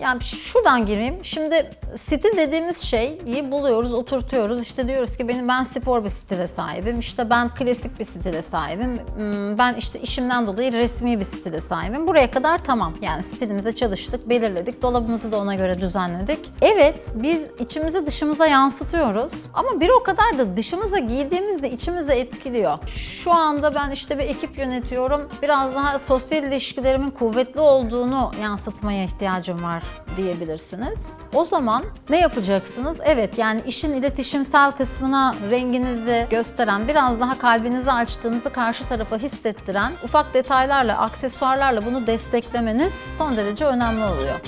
Yani şuradan gireyim. Şimdi stil dediğimiz şeyi buluyoruz, oturtuyoruz. İşte diyoruz ki benim ben spor bir stile sahibim. İşte ben klasik bir stile sahibim. Hmm, Ben işte işimden dolayı resmi bir stile sahibim. Buraya kadar tamam. Yani stilimize çalıştık, belirledik. Dolabımızı da ona göre düzenledik. Evet, biz içimizi dışımıza yansıtıyoruz. Ama bir o kadar da dışımıza giydiğimizde içimizi etkiliyor. Şu anda ben işte bir ekip yönetiyorum. Biraz daha sosyal ilişkilerimin kuvvetli olduğunu yansıtmaya ihtiyacım var diyebilirsiniz. O zaman ne yapacaksınız? Evet yani işin iletişimsel kısmına renginizi gösteren, biraz daha kalbinizi açtığınızı karşı tarafa hissettiren ufak detaylarla, aksesuarlarla bunu desteklemeniz son derece önemli oluyor.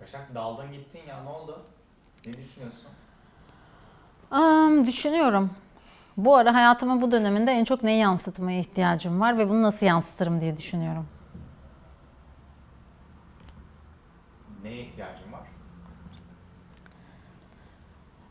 Başak daldın gittin ya ne oldu? Ne düşünüyorsun? Am, düşünüyorum. Bu ara hayatımın bu döneminde en çok neyi yansıtmaya ihtiyacım var ve bunu nasıl yansıtırım diye düşünüyorum. Neye ihtiyacın var?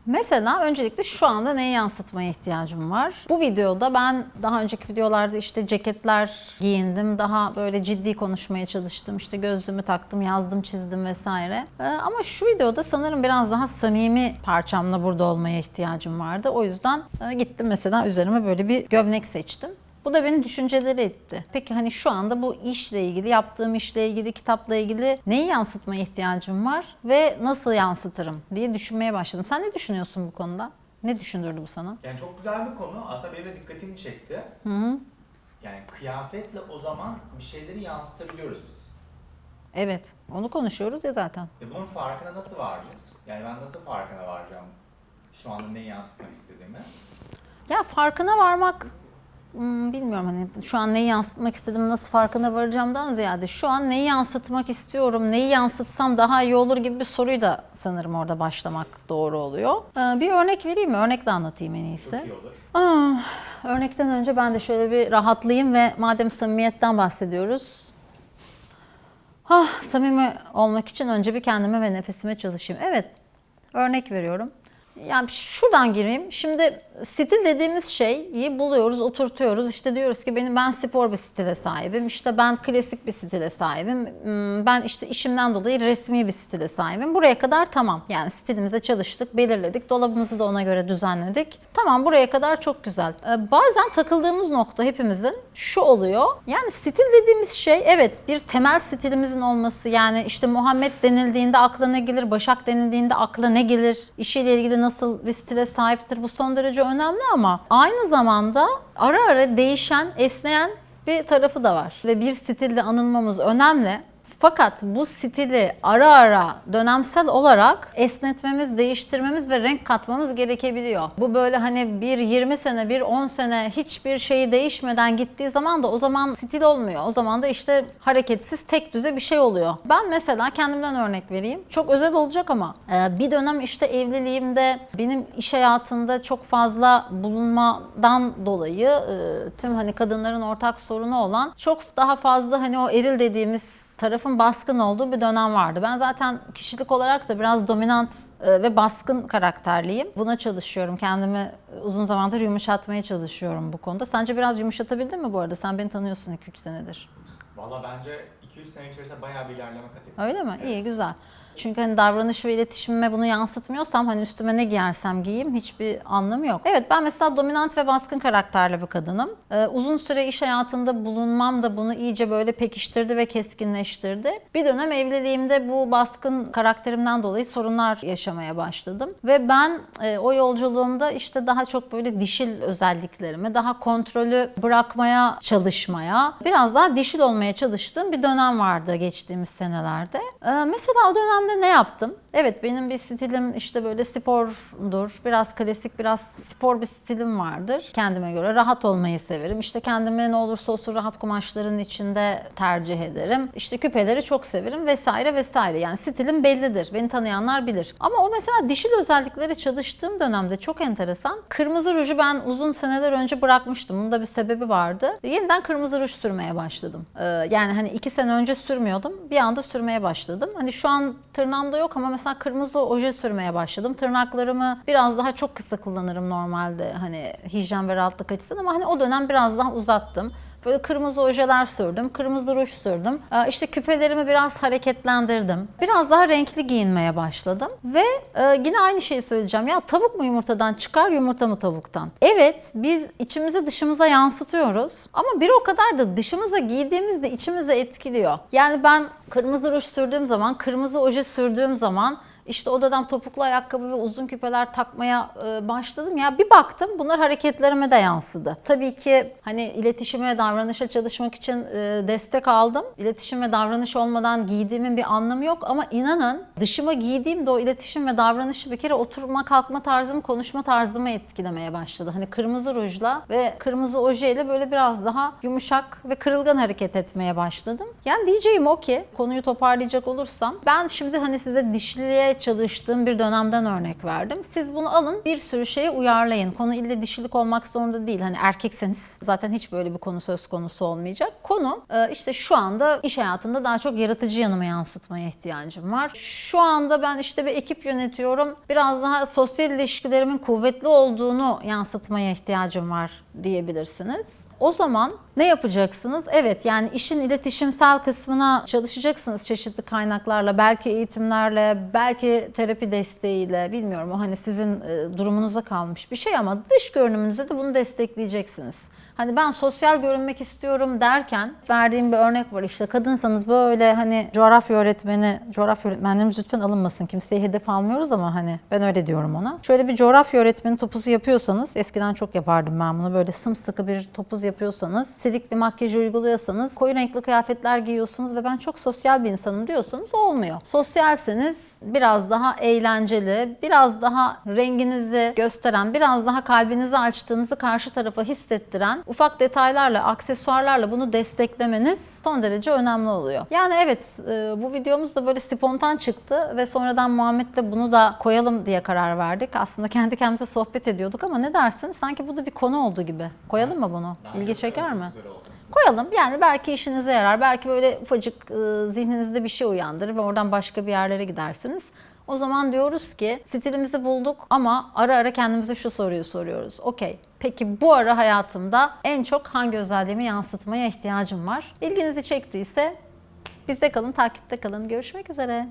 Mesela öncelikle şu anda neye yansıtmaya ihtiyacım var? Bu videoda ben daha önceki videolarda işte ceketler giyindim. Daha böyle ciddi konuşmaya çalıştım. İşte gözlüğümü taktım, yazdım, çizdim vesaire. Ee, ama şu videoda sanırım biraz daha samimi parçamla burada olmaya ihtiyacım vardı. O yüzden e, gittim mesela üzerime böyle bir gömlek seçtim. Bu da beni düşünceleri etti. Peki hani şu anda bu işle ilgili, yaptığım işle ilgili, kitapla ilgili neyi yansıtmaya ihtiyacım var ve nasıl yansıtırım diye düşünmeye başladım. Sen ne düşünüyorsun bu konuda? Ne düşündürdü bu sana? Yani çok güzel bir konu. Aslında benim de dikkatimi çekti. Yani kıyafetle o zaman bir şeyleri yansıtabiliyoruz biz. Evet, onu konuşuyoruz ya zaten. Ve bunun farkına nasıl varacağız? Yani ben nasıl farkına varacağım şu anda neyi yansıtmak istediğimi? Ya farkına varmak hmm, bilmiyorum hani şu an neyi yansıtmak istediğimi nasıl farkına varacağımdan ziyade şu an neyi yansıtmak istiyorum, neyi yansıtsam daha iyi olur gibi bir soruyu da sanırım orada başlamak doğru oluyor. Ee, bir örnek vereyim mi? Örnekle anlatayım en iyisi. Çok iyi olur. Ah, örnekten önce ben de şöyle bir rahatlayayım ve madem samimiyetten bahsediyoruz. Ah, samimi olmak için önce bir kendime ve nefesime çalışayım. Evet, örnek veriyorum. Yani şuradan gireyim. Şimdi stil dediğimiz şeyi buluyoruz, oturtuyoruz. İşte diyoruz ki benim ben spor bir stile sahibim. İşte ben klasik bir stile sahibim. Hmm, Ben işte işimden dolayı resmi bir stile sahibim. Buraya kadar tamam. Yani stilimize çalıştık, belirledik. Dolabımızı da ona göre düzenledik. Tamam buraya kadar çok güzel. Ee, Bazen takıldığımız nokta hepimizin şu oluyor. Yani stil dediğimiz şey evet bir temel stilimizin olması. Yani işte Muhammed denildiğinde akla ne gelir, Başak denildiğinde akla ne gelir, işiyle ilgili nasıl bir stile sahiptir bu son derece önemli ama aynı zamanda ara ara değişen, esneyen bir tarafı da var. Ve bir stilde anılmamız önemli. Fakat bu stili ara ara dönemsel olarak esnetmemiz, değiştirmemiz ve renk katmamız gerekebiliyor. Bu böyle hani bir 20 sene, bir 10 sene hiçbir şeyi değişmeden gittiği zaman da o zaman stil olmuyor. O zaman da işte hareketsiz, tek düze bir şey oluyor. Ben mesela kendimden örnek vereyim. Çok özel olacak ama e, bir dönem işte evliliğimde benim iş hayatında çok fazla bulunmadan dolayı e, tüm hani kadınların ortak sorunu olan çok daha fazla hani o eril dediğimiz tarafın baskın olduğu bir dönem vardı. Ben zaten kişilik olarak da biraz dominant e, ve baskın karakterliyim. Buna çalışıyorum. Kendimi uzun zamandır yumuşatmaya çalışıyorum bu konuda. Sence biraz yumuşatabildin mi bu arada? Sen beni tanıyorsun 2-3 senedir. Valla bence 2-3 sene içerisinde bayağı bir ilerleme kat ettim. Öyle mi? İyi, Evet. güzel. Çünkü hani davranış ve iletişimime bunu yansıtmıyorsam hani üstüme ne giyersem giyeyim hiçbir anlamı yok. Evet ben mesela dominant ve baskın karakterli bir kadınım. Ee, uzun süre iş hayatında bulunmam da bunu iyice böyle pekiştirdi ve keskinleştirdi. Bir dönem evliliğimde bu baskın karakterimden dolayı sorunlar yaşamaya başladım. Ve ben e, o yolculuğumda işte daha çok böyle dişil özelliklerimi, daha kontrolü bırakmaya çalışmaya, biraz daha dişil olmaya çalıştığım bir dönem vardı geçtiğimiz senelerde. Ee, mesela o dönemde ne yaptım? Evet benim bir stilim işte böyle spordur. Biraz klasik, biraz spor bir stilim vardır. Kendime göre rahat olmayı severim. İşte kendime ne olursa olsun rahat kumaşların içinde tercih ederim. İşte küpeleri çok severim vesaire vesaire. Yani stilim bellidir. Beni tanıyanlar bilir. Ama o mesela dişil özellikleri çalıştığım dönemde çok enteresan. Kırmızı ruju ben uzun seneler önce bırakmıştım. Bunun da bir sebebi vardı. Yeniden kırmızı ruj sürmeye başladım. Ee, yani hani iki sene önce sürmüyordum. Bir anda sürmeye başladım. Hani şu an tırnağımda yok ama mesela kırmızı oje sürmeye başladım. Tırnaklarımı biraz daha çok kısa kullanırım normalde hani hijyen ve rahatlık açısından ama hani o dönem biraz daha uzattım. Böyle kırmızı ojeler sürdüm, kırmızı ruj sürdüm. Ee, İşte küpelerimi biraz hareketlendirdim. Biraz daha renkli giyinmeye başladım. Ve e, yine aynı şeyi söyleyeceğim. Ya tavuk mu yumurtadan çıkar, yumurta mı tavuktan? Evet, biz içimizi dışımıza yansıtıyoruz. Ama bir o kadar da dışımıza giydiğimizde içimize etkiliyor. Yani ben kırmızı ruj sürdüğüm zaman, kırmızı oje sürdüğüm zaman işte odadan topuklu ayakkabı ve uzun küpeler takmaya e, başladım. Ya bir baktım bunlar hareketlerime de yansıdı. Tabii ki hani iletişime, davranışa çalışmak için e, destek aldım. İletişim ve davranış olmadan giydiğimin bir anlamı yok ama inanın dışıma giydiğimde o iletişim ve davranışı bir kere oturma kalkma tarzımı, konuşma tarzımı etkilemeye başladı. Hani kırmızı rujla ve kırmızı ojeyle böyle biraz daha yumuşak ve kırılgan hareket etmeye başladım. Yani diyeceğim o ki konuyu toparlayacak olursam ben şimdi hani size dişliliğe çalıştığım bir dönemden örnek verdim. Siz bunu alın bir sürü şeye uyarlayın. Konu ille dişilik olmak zorunda değil. Hani erkekseniz zaten hiç böyle bir konu söz konusu olmayacak. Konu e, işte şu anda iş hayatında daha çok yaratıcı yanımı yansıtmaya ihtiyacım var. Şu anda ben işte bir ekip yönetiyorum. Biraz daha sosyal ilişkilerimin kuvvetli olduğunu yansıtmaya ihtiyacım var diyebilirsiniz. O zaman ne yapacaksınız? Evet yani işin iletişimsel kısmına çalışacaksınız çeşitli kaynaklarla, belki eğitimlerle, belki terapi desteğiyle bilmiyorum o hani sizin e, durumunuza kalmış bir şey ama dış görünümünüzde de bunu destekleyeceksiniz. Hani ben sosyal görünmek istiyorum derken verdiğim bir örnek var işte kadınsanız böyle hani coğrafya öğretmeni, coğrafya öğretmenlerimiz lütfen alınmasın kimseyi hedef almıyoruz ama hani ben öyle diyorum ona. Şöyle bir coğrafya öğretmeni topuzu yapıyorsanız eskiden çok yapardım ben bunu böyle sımsıkı bir topuz yapıyorsanız, silik bir makyaj uyguluyorsanız, koyu renkli kıyafetler giyiyorsunuz ve ben çok sosyal bir insanım diyorsanız olmuyor. Sosyalseniz biraz daha eğlenceli, biraz daha renginizi gösteren, biraz daha kalbinizi açtığınızı karşı tarafa hissettiren ufak detaylarla, aksesuarlarla bunu desteklemeniz son derece önemli oluyor. Yani evet e, bu videomuz da böyle spontan çıktı ve sonradan Muhammed'le bunu da koyalım diye karar verdik. Aslında kendi kendimize sohbet ediyorduk ama ne dersin? Sanki bu da bir konu oldu gibi. Koyalım mı bunu? İlgi çeker mi? Koyalım. Yani belki işinize yarar. Belki böyle ufacık e, zihninizde bir şey uyandırır ve oradan başka bir yerlere gidersiniz. O zaman diyoruz ki stilimizi bulduk ama ara ara kendimize şu soruyu soruyoruz. Okey. Peki bu ara hayatımda en çok hangi özelliğimi yansıtmaya ihtiyacım var? İlginizi çektiyse bizde kalın, takipte kalın. Görüşmek üzere.